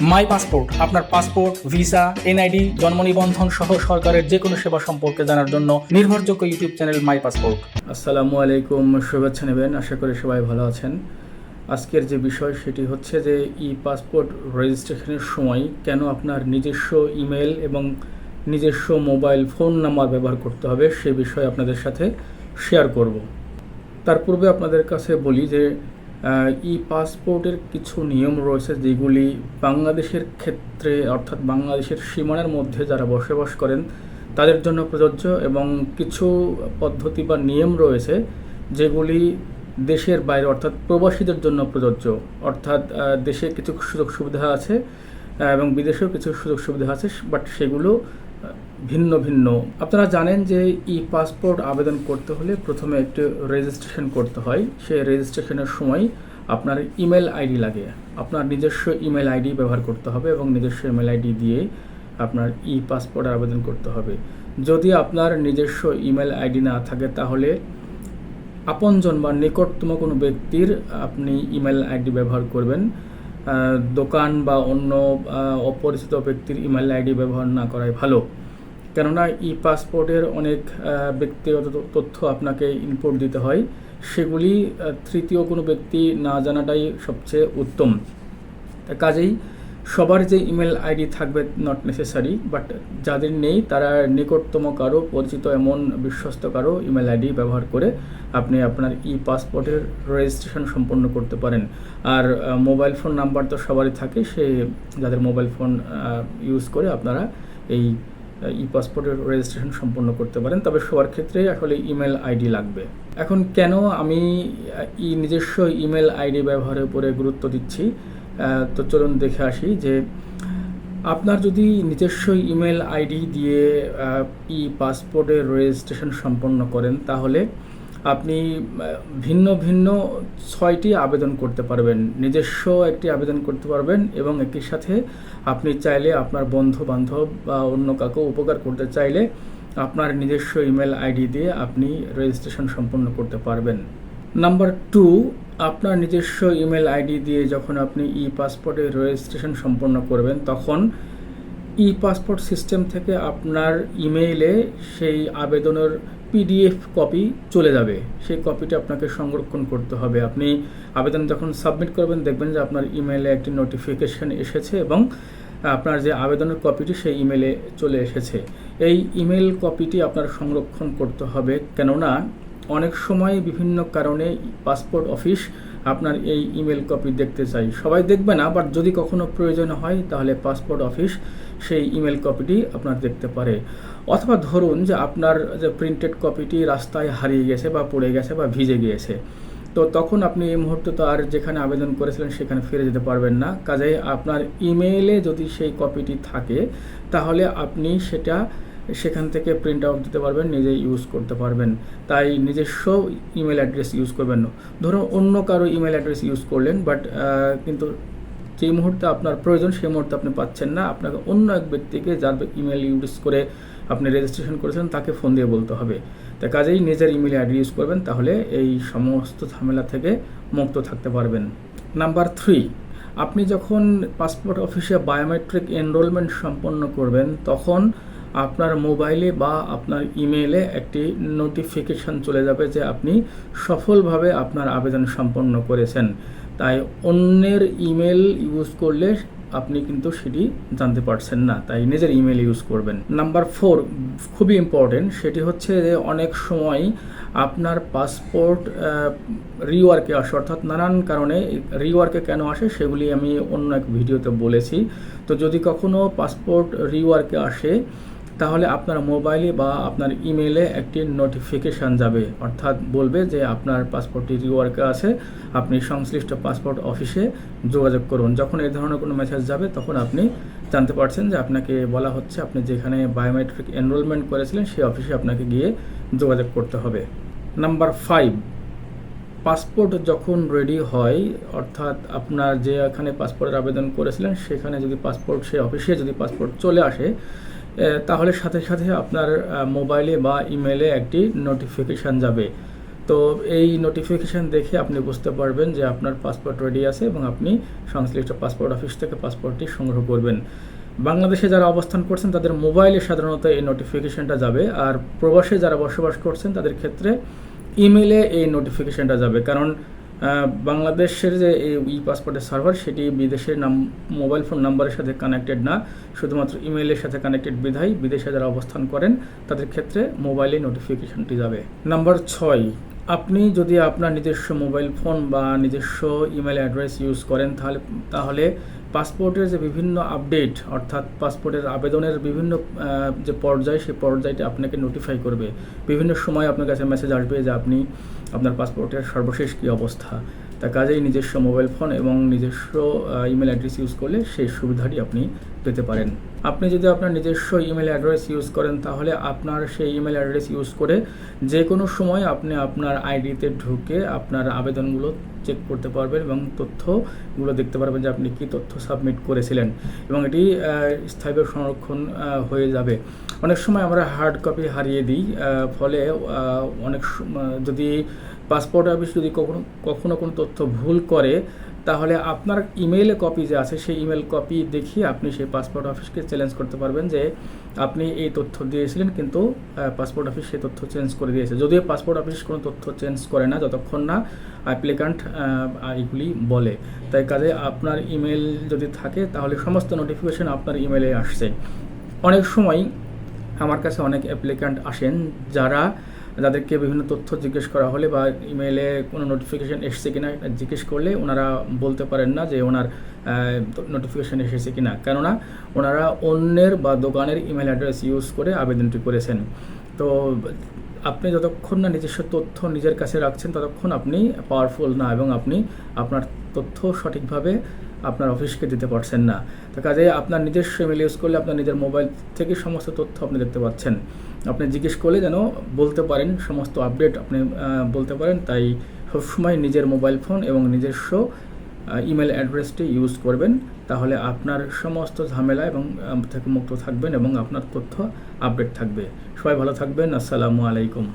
মাই passport, আপনার passport, visa, NID, জন্ম নিবন্ধন সহ সরকারের যে কোনো সেবা সম্পর্কে জানার জন্য নির্ভরযোগ্য ইউটিউব চ্যানেল মাই পাসপোর্ট। আসসালামু আলাইকুম, শুভেচ্ছা নেবেন, আশা করি সবাই ভালো আছেন। আজকের যে বিষয় সেটি হচ্ছে যে ই পাসপোর্ট রেজিস্ট্রেশনের সময় কেন আপনার নিজস্ব ইমেল এবং নিজস্ব মোবাইল ফোন নাম্বার ব্যবহার করতে হবে সে বিষয়ে আপনাদের সাথে শেয়ার করব। তার পূর্বে আপনাদের কাছে বলি যে ই পাসপোর্টের কিছু নিয়ম রয়েছে যেগুলি বাংলাদেশের ক্ষেত্রে অর্থাৎ বাংলাদেশের সীমানার মধ্যে যারা বসবাস করেন, তাদের জন্য প্রযোজ্য এবং কিছু পদ্ধতি বা নিয়ম রয়েছে যেগুলি দেশের বাইরে অর্থাৎ প্রবাসীদের জন্য প্রযোজ্য। অর্থাৎ দেশে কিছু সুযোগ সুবিধা আছে এবং বিদেশেও কিছু সুযোগ সুবিধা আছে বাট সেগুলো ভিন্ন ভিন্ন। আপনারা জানেন যে ই পাসপোর্ট আবেদন করতে হলে প্রথমে একটি রেজিস্ট্রেশন করতে হয়। সেই রেজিস্ট্রেশনের সময় আপনার ইমেল আইডি লাগে। আপনার নিজস্ব ইমেল আইডি ব্যবহার করতে হবে এবং নিজস্ব ইমেল আইডি দিয়ে আপনার ই পাসপোর্ট আবেদন করতে হবে। যদি আপনার নিজস্ব ইমেল আইডি না থাকে তাহলে আপনজন বা নিকটতম কোনো ব্যক্তির আপনি ইমেল আইডি ব্যবহার করবেন। দোকান বা অন্য অপরিচিত ব্যক্তির ইমেল আইডি ব্যবহার না করাই ভালো। কেননা ই পাসপোর্টের অনেক ব্যক্তিগত তথ্য আপনাকে ইনপুট দিতে হয়। সেগুলি তৃতীয় কোনো ব্যক্তি না জানাটাই সবচেয়ে উত্তম। কাজেই সবার যে ইমেল আইডি থাকবে নট নেসেসারি বাট যাদের নেই, তারা নিকটতম কারও, পরিচিত এমন বিশ্বস্ত কারও ইমেল আইডি ব্যবহার করে আপনি আপনার ই পাসপোর্টের রেজিস্ট্রেশন সম্পন্ন করতে পারেন। আর মোবাইল ফোন নাম্বার তো সবারই থাকে, সে, যাদের মোবাইল ফোন ইউজ করে আপনারা এই ই পাসপোর্টের রেজিস্ট্রেশন সম্পন্ন করতে পারেন, তবে সবার ক্ষেত্রে আসলে ইমেল আইডি লাগবে। এখন কেন আমি ই নিজস্ব ইমেল আইডি ব্যবহারের উপরে গুরুত্ব দিচ্ছি? তো চলুন দেখে আসি যে আপনার যদি নিজস্ব ইমেল আইডি দিয়ে ই পাসপোর্টের রেজিস্ট্রেশন সম্পন্ন করেন, তাহলে আপনি ভিন্ন ভিন্ন ছয়টি আবেদন করতে পারবেন। নিজস্ব একটি আবেদন করতে পারবেন এবং একই সাথে আপনি চাইলে আপনার বন্ধু বান্ধব বা অন্য কাউকে উপকার করতে চাইলে আপনার নিজস্ব ইমেল আইডি দিয়ে আপনি রেজিস্ট্রেশন সম্পন্ন করতে পারবেন। নাম্বার টু, আপনার নিজস্ব ইমেল আইডি দিয়ে যখন আপনি ই পাসপোর্টে রেজিস্ট্রেশন সম্পন্ন করবেন, তখন ই পাসপোর্ট সিস্টেম থেকে আপনার ইমেইলে সেই আবেদনের পিডিএফ কপি চলে যাবে। সেই কপিটা আপনাকে সংরক্ষণ করতে হবে। আপনি আবেদন যখন সাবমিট করবেন, দেখবেন যে আপনার ইমেলে একটি নোটিফিকেশান এসেছে এবং আপনার যে আবেদনের কপিটি সেই ইমেলে চলে এসেছে। এই ইমেল কপিটি আপনার সংরক্ষণ করতে হবে। কেননা, অনেক সময় বিভিন্ন কারণে পাসপোর্ট অফিস আপনার এই ইমেল কপি দেখতে চাই। সবাই দেখবে না বাট যদি কখনো প্রয়োজন হয়, তাহলে পাসপোর্ট অফিস সেই ইমেল কপিটি আপনার দেখতে পারে। অথবা ধরুন যে আপনার যে প্রিন্টেড কপিটি রাস্তায় হারিয়ে গেছে বা পড়ে গেছে বা ভিজে গিয়েছে, তো তখন আপনি এই মুহূর্তে তো আর যেখানে আবেদন করেছিলেন সেখানে ফিরে যেতে পারবেন না। কাজেই আপনার ইমেইলে যদি সেই কপিটি থাকে, তাহলে আপনি সেটা সেখান থেকে প্রিন্ট আউট দিতে পারবেন নিজে ইউজ করতে পারবেন। তাই নিজস্ব ইমেল অ্যাড্রেস ইউজ করবেন না। ধরুন অন্য কারও ইমেল অ্যাড্রেস ইউজ করলেন বাট কিন্তু যেই মুহূর্তে আপনার প্রয়োজন, সেই মুহূর্তে আপনি পাচ্ছেন না। আপনাকে অন্য এক ব্যক্তিকে যার ইমেল ইউজ করে আপনি রেজিস্ট্রেশন করেছেন তাকে ফোন দিয়ে বলতে হবে। তা কাজেই নিজের ইমেল আইডি ইউজ করবেন, তাহলে এই সমস্ত ঝামেলা থেকে মুক্ত থাকতে পারবেন। নাম্বার থ্রি আপনি যখন পাসপোর্ট অফিসে বায়োমেট্রিক এনরোলমেন্ট সম্পন্ন করবেন, তখন আপনার মোবাইলে বা আপনার ইমেইলে একটি নোটিফিকেশন চলে যাবে যে আপনি সফলভাবে আপনার আবেদন সম্পন্ন করেছেন। তাই অন্যের ইমেল ইউজ করলে আপনি কিন্তু সেটি জানতে পারছেন না, তাই নিজের ইমেল ইউজ করবেন। নাম্বার ফোর, খুবই ইম্পর্টেন্ট সেটি হচ্ছে যে অনেক সময় আপনার পাসপোর্ট রিওয়ার্কে আসে, অর্থাৎ নানান কারণে রিওয়ার্কে কেন আসে সেগুলি আমি অন্য এক ভিডিওতে বলেছি। তো যদি কখনো পাসপোর্ট রিওয়ার্কে আসে তাহলে আপনার মোবাইলে বা আপনার ইমেলে একটি নোটিফিকেশান যাবে। অর্থাৎ বলবে যে আপনার পাসপোর্টটি রিওয়ার্কে আছে, আপনি সংশ্লিষ্ট পাসপোর্ট অফিসে যোগাযোগ করুন। যখন এই ধরনের কোনো মেসেজ যাবে, তখন আপনি জানতে পারছেন যে আপনাকে বলা হচ্ছে আপনি যেখানে বায়োমেট্রিক এনরোলমেন্ট করেছিলেন, সেই অফিসে আপনাকে গিয়ে যোগাযোগ করতে হবে। নাম্বার ফাইভ পাসপোর্ট যখন রেডি হয়, অর্থাৎ আপনার যে এখানে পাসপোর্টের আবেদন করেছিলেন, সেখানে যদি পাসপোর্ট সেই অফিসে যদি পাসপোর্ট চলে আসে তাহলে সাথে সাথে আপনার মোবাইলে বা ইমেলে একটি নোটিফিকেশান যাবে। তো এই নোটিফিকেশান দেখে আপনি বুঝতে পারবেন যে আপনার পাসপোর্ট রেডি আছে এবং আপনি সংশ্লিষ্ট পাসপোর্ট অফিস থেকে পাসপোর্টটি সংগ্রহ করবেন। বাংলাদেশে যারা অবস্থান করছেন, তাদের মোবাইলে সাধারণত এই নোটিফিকেশানটা যাবে। আর প্রবাসে যারা বসবাস করছেন, তাদের ক্ষেত্রে ইমেলে এই নোটিফিকেশানটা যাবে। কারণ বাংলাদেশের যে ই পাসপোর্টের সার্ভার সেটি বিদেশের নাম মোবাইল ফোন নাম্বারের সাথে কানেক্টেড না। শুধুমাত্র ইমেইলের সাথে কানেক্টেড বিধায় বিদেশে যারা অবস্থান করেন, তাদের ক্ষেত্রে মোবাইলে নোটিফিকেশনটি যাবে। নাম্বার ছয়, আপনি যদি আপনার নিজস্ব মোবাইল ফোন বা নিজস্ব ইমেল অ্যাড্রেস ইউজ করেন, তাহলে তাহলে পাসপোর্টের যে বিভিন্ন আপডেট, অর্থাৎ পাসপোর্টের আবেদনের বিভিন্ন যে পর্যায়, সেই পর্যায়টি আপনাকে নোটিফাই করবে। বিভিন্ন সময় আপনার কাছে মেসেজ আসবে যে আপনি আপনার পাসপোর্টের সর্বশেষ কী অবস্থা। তা কাজেই নিজস্ব মোবাইল ফোন এবং নিজস্ব ইমেল অ্যাড্রেস ইউজ করলে সেই সুবিধাটি আপনি পেতে পারেন। আপনি যদি আপনার নিজস্ব ইমেল অ্যাড্রেস ইউজ করেন, তাহলে আপনার সেই ইমেল অ্যাড্রেস ইউজ করে যে কোনো সময় আপনি আপনার আইডিতে ঢুকে আপনার আবেদনগুলো চেক করতে পারবেন এবং তথ্যগুলো দেখতে পারবেন যে আপনি কী তথ্য সাবমিট করেছিলেন এবং এটি স্থায়ীভাবে সংরক্ষণ হয়ে যাবে। অনেক সময় আমরা হার্ড কপি হারিয়ে দিই ফলে অনেক যদি পাসপোর্ট অফিস যদি কখনো কখনো কোনো তথ্য ভুল করে, তাহলে আপনার ইমেইলে কপি যে আছে, সেই ইমেল কপি দেখিয়ে আপনি সেই পাসপোর্ট অফিসকে চ্যালেঞ্জ করতে পারবেন যে আপনি এই তথ্য দিয়েছিলেন কিন্তু পাসপোর্ট অফিস সেই তথ্য চেঞ্জ করে দিয়েছে। যদিও পাসপোর্ট অফিস কোনো তথ্য চেঞ্জ করে না যতক্ষণ না অ্যাপ্লিকান্ট এগুলি বলে। তাই কাজে আপনার ইমেল যদি থাকে, তাহলে সমস্ত নোটিফিকেশন আপনার ইমেলে আসছে। অনেক সময় আমার কাছে অনেক অ্যাপ্লিক্যান্ট আসেন যারা যাদেরকে বিভিন্ন তথ্য জিজ্ঞেস করা হলে বা ইমেলে কোনো নোটিফিকেশান এসেছে কিনা জিজ্ঞেস করলে ওনারা বলতে পারেন না যে ওনার নোটিফিকেশান এসেছে কিনা। কেননা ওনারা অন্যের বা দোকানের ইমেল অ্যাড্রেস ইউজ করে আবেদনটি করেছেন। তো আপনি যতক্ষণ না নিজস্ব তথ্য নিজের কাছে রাখছেন, ততক্ষণ আপনি পাওয়ারফুল না এবং আপনি আপনার তথ্য সঠিকভাবে আপনার অফিসকে দিতে পারছেন না। তো কাজে আপনার নিজস্ব ইমেল ইউজ করলে আপনার নিজের মোবাইল থেকে সমস্ত তথ্য আপনি দেখতে পাচ্ছেন। আপনি জিজ্ঞেস করলে যেন বলতে পারেন, সমস্ত আপডেট আপনি বলতে পারেন। তাই সবসময় নিজের মোবাইল ফোন এবং নিজস্ব ইমেল অ্যাড্রেসটি ইউজ করবেন। তাহলে আপনার সমস্ত ঝামেলা এবং থেকে মুক্ত থাকবেন এবং আপনার তথ্য আপডেট থাকবে। সবাই ভালো থাকবেন। আসসালামু আলাইকুম।